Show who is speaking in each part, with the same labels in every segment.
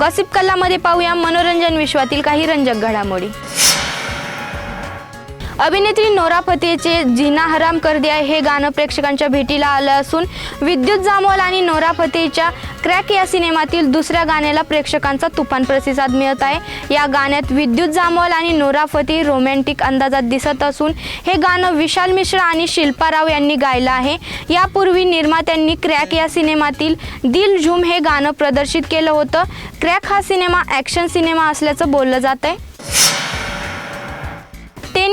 Speaker 1: Gossip कल्लामध्ये पाहूया मनोरंजन विश्वातील काही रंजक घडामोडी. अभिनेत्री नोरा फतेचे जिना हराम कर दिया हे गाणं प्रेक्षकांच्या भेटीला आलं असून विद्युत जामोल आणि नोरा फतेच्या क्रॅक या सिनेमातील दुसऱ्या गाण्याला प्रेक्षकांचा तुफान प्रतिसाद मिळत आहे. या गाण्यात विद्युत जामोल आणि नोरा फते रोमॅन्टिक अंदाजात दिसत असून हे गाणं विशाल मिश्रा आणि शिल्पा राव यांनी गायलं आहे. यापूर्वी निर्मात्यांनी क्रॅक या सिनेमातील दिल झूम हे गाणं प्रदर्शित केलं होतं. क्रॅक हा सिनेमा ॲक्शन सिनेमा असल्याचं बोललं जात आहे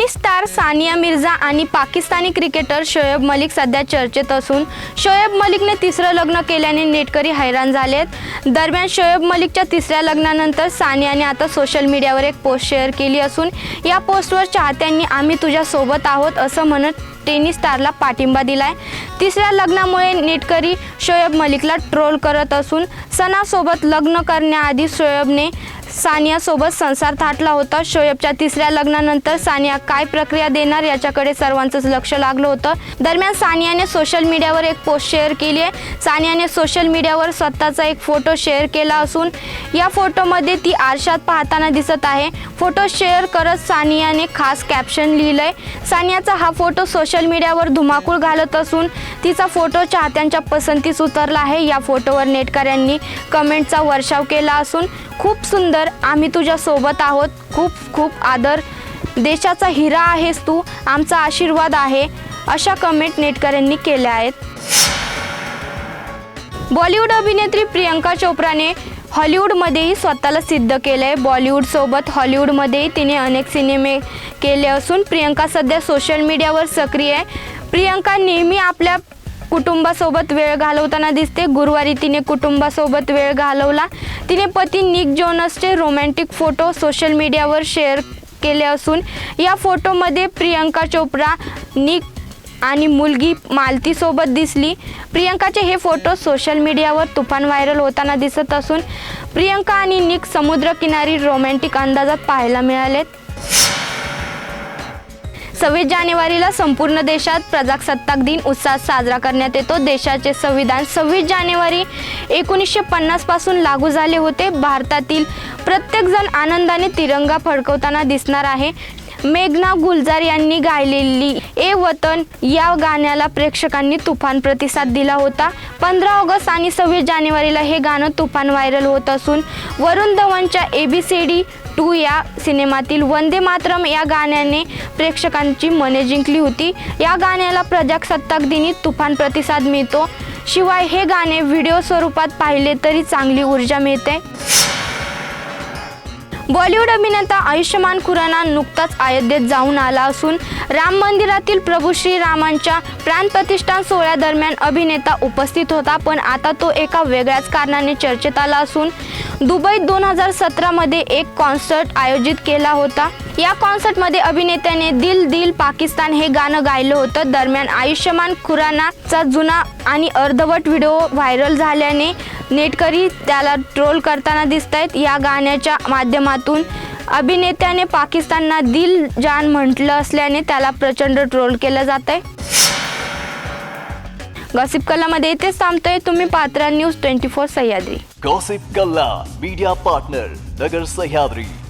Speaker 1: टेनिस स्टार सानिया मिर्झा आणि पाकिस्तानी क्रिकेटर शोएब मलिक सध्या चर्चेत असून शोएब मलिकने तिसरं लग्न केल्याने नेटकरी हैराण झालेत. दरम्यान शोएब मलिकच्या तिसऱ्या लग्नानंतर सानियाने आता सोशल मीडियावर एक पोस्ट शेअर केली असून या पोस्टवर चाहत्यांनी आम्ही तुझ्यासोबत आहोत असं म्हणत टेनिस स्टारला पाठिंबा दिलाय. तिसऱ्या लग्नामुळे नेटकरी शोएब मलिकला ट्रोल करत असून सणासोबत लग्न करण्याआधी शोएबने सानियासोबत संसार थाटला होता. शोएबच्या तिसऱ्या लग्नानंतर सानिया काय प्रक्रिया देणार याच्याकडे सर्वांचंच लक्ष लागलं होतं. दरम्यान सानियाने सोशल मीडियावर एक पोस्ट शेअर केली आहे. सानियाने सोशल मीडियावर स्वतःचा एक फोटो शेअर केला असून या फोटोमध्ये ती आरशात पाहताना दिसत आहे. फोटो शेअर करत सानियाने खास कॅप्शन लिहिलंय. सानियाचा हा फोटो सोशल मीडियावर धुमाकूळ घालत असून तिचा फोटो चाहत्यांच्या पसंतीस उतरला आहे. या फोटोवर नेटकऱ्यांनी कमेंटचा वर्षाव केला असून खूप सुंदर आम्ही तुझ्या सोबत आहोत. खूप खूप आदर. देशाचा हिरा आहेस तू आमचा आशीर्वाद आहे. अशा कमेंट नेटकऱ्यांनी केल्या आहेत. बॉलिवूड अभिनेत्री प्रियंका चोप्राने हॉलिवूडमध्येही स्वतःला सिद्ध केलं आहे बॉलिवूडसोबत हॉलिवूडमध्येही तिने अनेक सिनेमे केले असून प्रियंका सध्या सोशल मीडियावर सक्रिय आहे. प्रियंका नेहमी आपल्या कुटुंबासोबत वेळ घालवताना दिसते. गुरुवारी तिने कुटुंबासोबत वेळ घालवला. तिने पती निक जोनसचे रोमॅन्टिक फोटो सोशल मीडियावर शेअर केले असून या फोटोमध्ये प्रियंका चोप्रा निक आणि मुलगी मालतीसोबत दिसली. प्रियंकाचे हे फोटो सोशल मीडियावर तुफान व्हायरल होताना दिसत असून प्रियंका आणि निक समुद्रकिनारी रोमॅन्टिक अंदाजात पाहायला मिळालेत. सव्वीस जानेवारीला संपूर्ण देशात प्रजासत्ताक दिन उत्साहात साजरा करण्यात येतो. देशाचे संविधान सव्वीस जानेवारी एकोणीसशे पन्नासपासून लागू झाले होते. भारतातील प्रत्येकजण आनंदाने तिरंगा फडकवताना दिसणार आहे. मेघना गुलजार यांनी गायलेली ए वतन या गाण्याला प्रेक्षकांनी तुफान प्रतिसाद दिला होता. पंधरा ऑगस्ट आणि सव्वीस जानेवारीला हे गाणं तुफान व्हायरल होत असून वरुण धवनच्या A B C D two या सिनेमातील वंदे मातरम या गाण्याने प्रेक्षकांची मने जिंकली होती. या गाण्याला प्रजासत्ताक दिनी तुफान प्रतिसाद मिळतो. शिवाय हे गाणे व्हिडिओ स्वरूपात पाहिले तरी चांगली ऊर्जा मिळते. बॉलिवूड अभिनेता आयुष्यमान खुराना नुकताच अयोध्येत जाऊन आला असून राम मंदिरातील प्रभू श्रीरामांच्या प्राणप्रतिष्ठान सोहळ्यादरम्यान अभिनेता उपस्थित होता पण आता तो एका वेगळ्याच कारणाने चर्चेत आला असून दुबईत दोन हजार सतरामध्ये एक कॉन्सर्ट आयोजित केला होता. या कॉन्सर्टमध्ये अभिनेत्याने दिल दिल पाकिस्तान हे गाणं गायलं होतं. दरम्यान आयुष्यमान खुरानाचा जुना आणि अर्धवट व्हिडिओ व्हायरल झाल्याने नेटकरी त्याला ट्रोल करताना दिसत आहेत या गाण्याच्या माध्यमातून अभिनेत्याने पाकिस्तानना दिल जान म्हटलं असल्याने त्याला प्रचंड ट्रोल केलं जात आहे गॉसिप कलामध्ये इथेच थांबतोय. तुम्ही Patra news twenty four Sahyadri.
Speaker 2: Gossip कल्ला media partner Nagar Sahyadri.